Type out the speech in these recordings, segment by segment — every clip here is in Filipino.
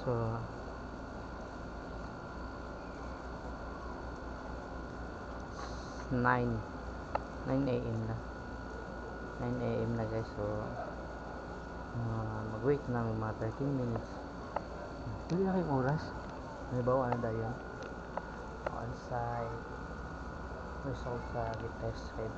So, nine. 9 a.m. na. 9 a.m. na guys. So uh, mag wait ng mga 13 minutes. Hindi na kayong oras. May bawa na dayon on site result sa test kay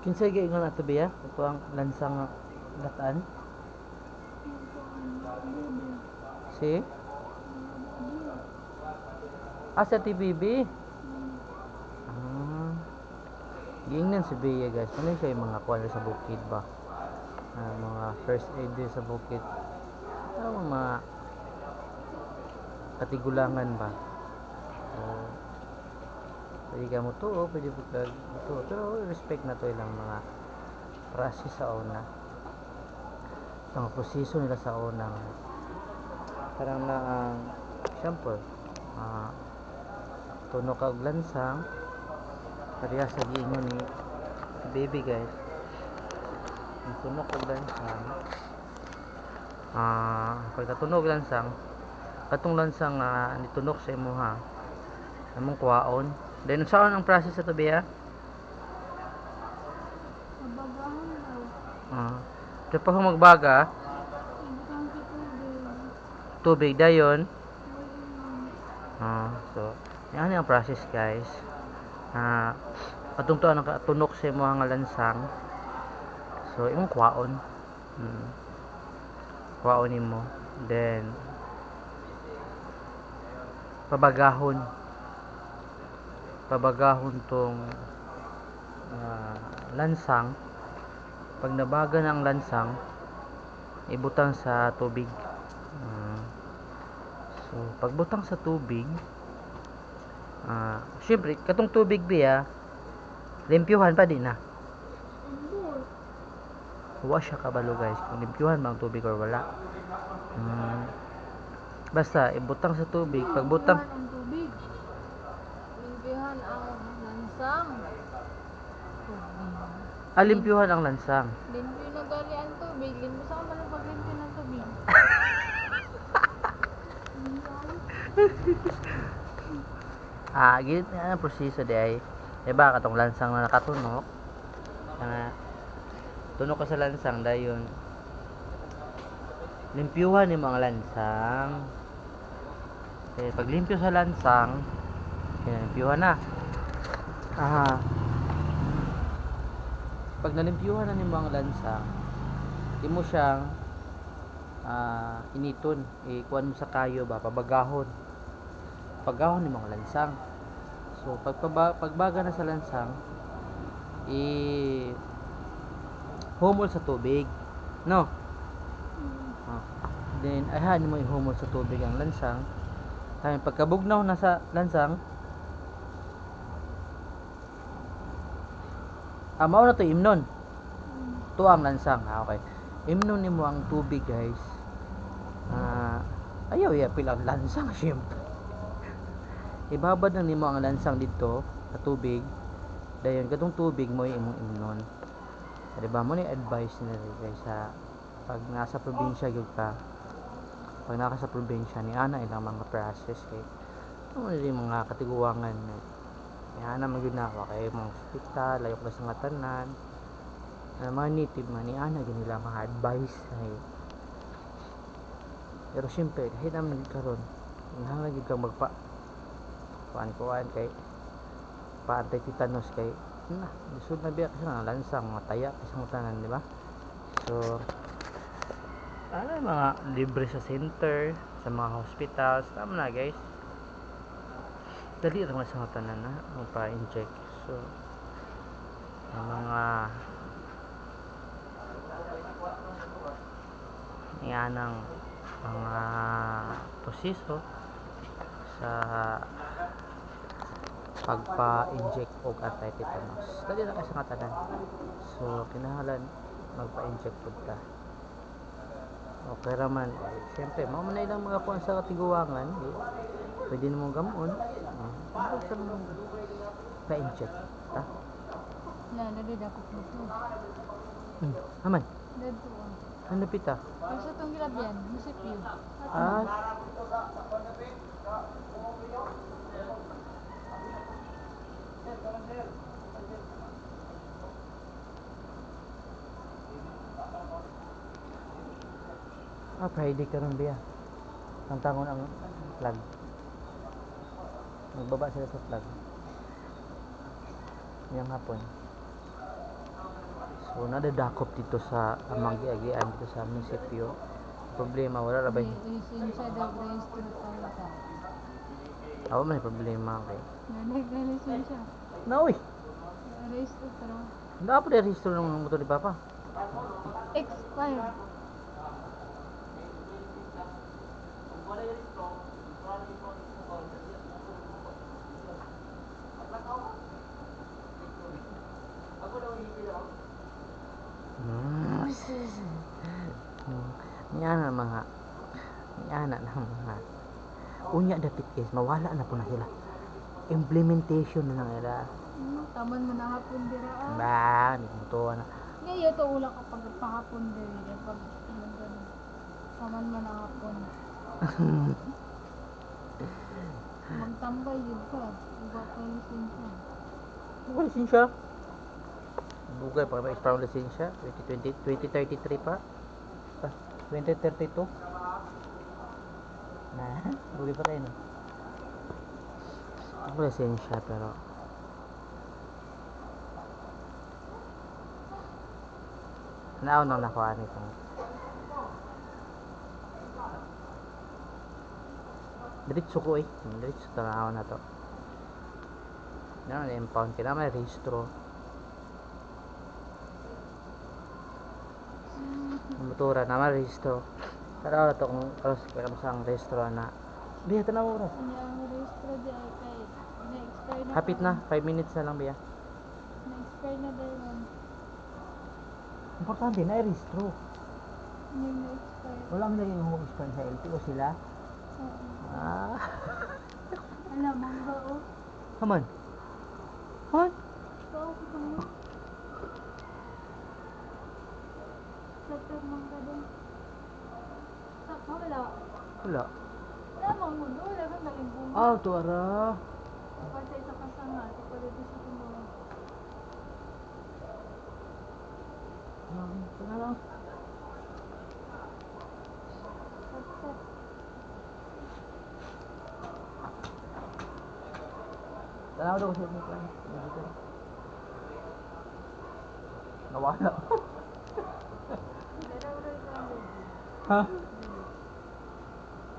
Kinsay giingon ato biya? Ito ang lansang lataan. Si? Ah, sa TBB? Ah. Giingnan si Bea guys. Ano siya yung mga kuwan sa bukid ba? Ah, mga first aid sa bukid. Ano mga katigulangan ba? So, pwede ka mo to, pwede ka to. Pero respect na to ilang mga process sa una. Mga proseso nila sa una. Parang na ang example, ah, tuno ka og lansang, pareha sa giingon ni baby guys. Ang tunog og lansang, ah, pagkatunog lansang, katong lansang nga nitunok sa imuha, among kuwaon. Then saan ang process sa tabi ah? Mabagahan daw. Ah. Uh, pa kung magbaga, tubig. dayon. Ah, so, yan ang process guys. Ah, atong to ang tunok sa imo nga lansang. So, imong kwaon. Hmm. Kwaon nimo. Then pabagahon. Pabagahon tong ah, lansang. Pag nabaga ng lansang, ibutang sa tubig. Ah. So, pagbutang sa tubig, ah, syempre, katong tubig biya, limpyuhan pa din na. Huwa siya kabalo guys, kung limpyuhan ba ang tubig or wala. Hmm. basta, ibutang sa tubig, pagbutang, Limpihan ang tubig. Limpihan ang lansang. Tubig. ah, ang lansang. Limpyo na gali ang tubig. Limpyo sa man ang paglimpyo ng tubig. Ah, gid na ang proseso di ay. Diba, katong lansang na nakatunok. Ah, tunok ka sa lansang dayon. Limpyuhan ni mga lansang. Eh, pag limpyo sa lansang, eh, limpyuhan na. Ah, pag nalimpyuhan na ni mga lansang, imo siyang ah, initon. Ikuan mo sa kayo ba, pabagahon pagahon ng mga lansang. So, pagpaba, pagbaga na sa lansang, i humol sa tubig. No? Ah. Then, ayahan mo i-humol sa tubig ang lansang. Kaya pagkabugnaw na sa lansang, ah, mao to imnon. To ang lansang. Ah, okay. Imnon nimo ang tubig, guys. Ah, ayaw ya pilang lansang, syempre ibabad na nimo ang lansang dito sa tubig dayon katong tubig mo imong imnon di ba mo ni advice rin guys sa pag nasa probinsya gyud ka pag naka sa probinsya ni ana ilang mga process kay ano rin mga katiguangan ni ana magyud na ako. Kay mga hospital layo ka sa tanan. Na mga native man ni ana gyud nila mga advice ay pero syempre kahit naman karon nangangag gyud kang magpa kuan kuan kay paantay titanos kay na lisod na biya kasi nga lansang mga taya kasi mga tanan di ba? So ano mga libre sa center sa mga hospitals tama na guys dali lang sa tanan na magpa-inject. So ang mga yan ang mga proseso sa pagpa-inject og anti-tetanus dali lang sa tanan so kinahanglan magpa-inject pud ta okay raman. Eh, syempre mao man ilang mga kuan sa katiguangan eh, pwede namang gamon uh, sa pa-inject ta Na, nadid ako dito. hmm. aman Dito ah. ano pita Pero sa itong gilabyan, munisipyo. ah Ah, Friday ka rin biya. Ang tangon ang flag. Magbaba sila sa flag. Yang hapon. So, nadadakop dito sa amang giagian dito sa munisipyo. Problema, wala ra ba? May lisensya daw register tayo ta. Ako may problema okay. Nanay na lisensya. Na uy, Register pero dapat i-register ng motor ni Papa. expired. Hmm. Yan ang mga yan ang mga unya dapit is mawala na po na sila. Implementation na lang nila. Hmm, Taman mo na hapon dira ah. Ba, ni mutuwa na. Ngayon to ula kapag pahapon diri pag ano. Taman mo na hapon. Magtambay yun ka. Iba ka lisensya. Ano lisensya? Bugay pa may ang lisensya 2020 2033 pa. Ah, 2032. Na, bugay pa tayo no. Ako lisensya pero Naaw nang nakuha nito. Diretso ko eh. Diretso tanaw na to. Yan, impound kailangan may rehistro. Motora na. Tanaw na to kung alas kaya sa ang rehistro na. Biya, tanaw oras. Registro di ay kay na-expire na. Hapit na, 5 minutes na lang biya. Na-expire na dahil man. Importante na na-expire. Wala mo naging home experience sa LTO sila. Oo. Ah. Alam, mangga oh. Haman. Haman. So, ito mo. Sapag mangga din. Sa, wala. Wala. Wala mangga doon. Wala kang galing bunga. Ah, tuara. Kapag sa isa kasanga, ito pala dito sa tumulong. Ah, tara lang. Tanaw daw sa inyo. Dito. Nawala. Dalaw-dalaw ka lang din. Ha?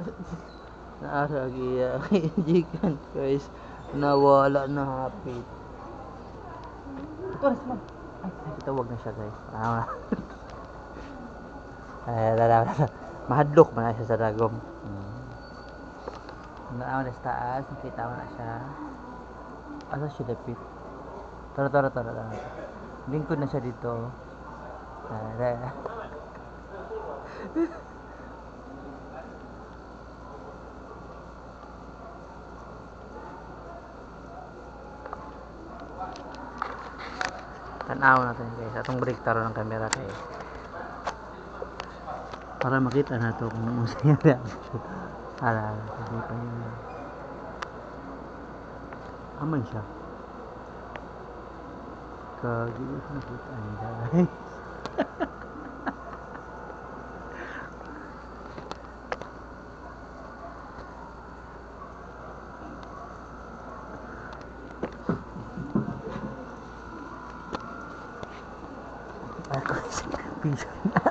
Naaragi jikan guys. Nawala na hapit. Oras man. Ay, nakitawag na siya guys. Ah, ay, dala, dala. Mahadlok man na siya sa dagom. Hmm. Naaw na sa taas, nakita mo na siya. Asa siya dapit? Tara, tara, tara, tara. Lingkod na siya dito. Tara. Tanaw natin guys. Atong break taro ng camera guys. Para makita na to kung masaya reaction. Ala, hindi pa yun. Aman siya. Kagigit nakita niya guys. Ako, vision.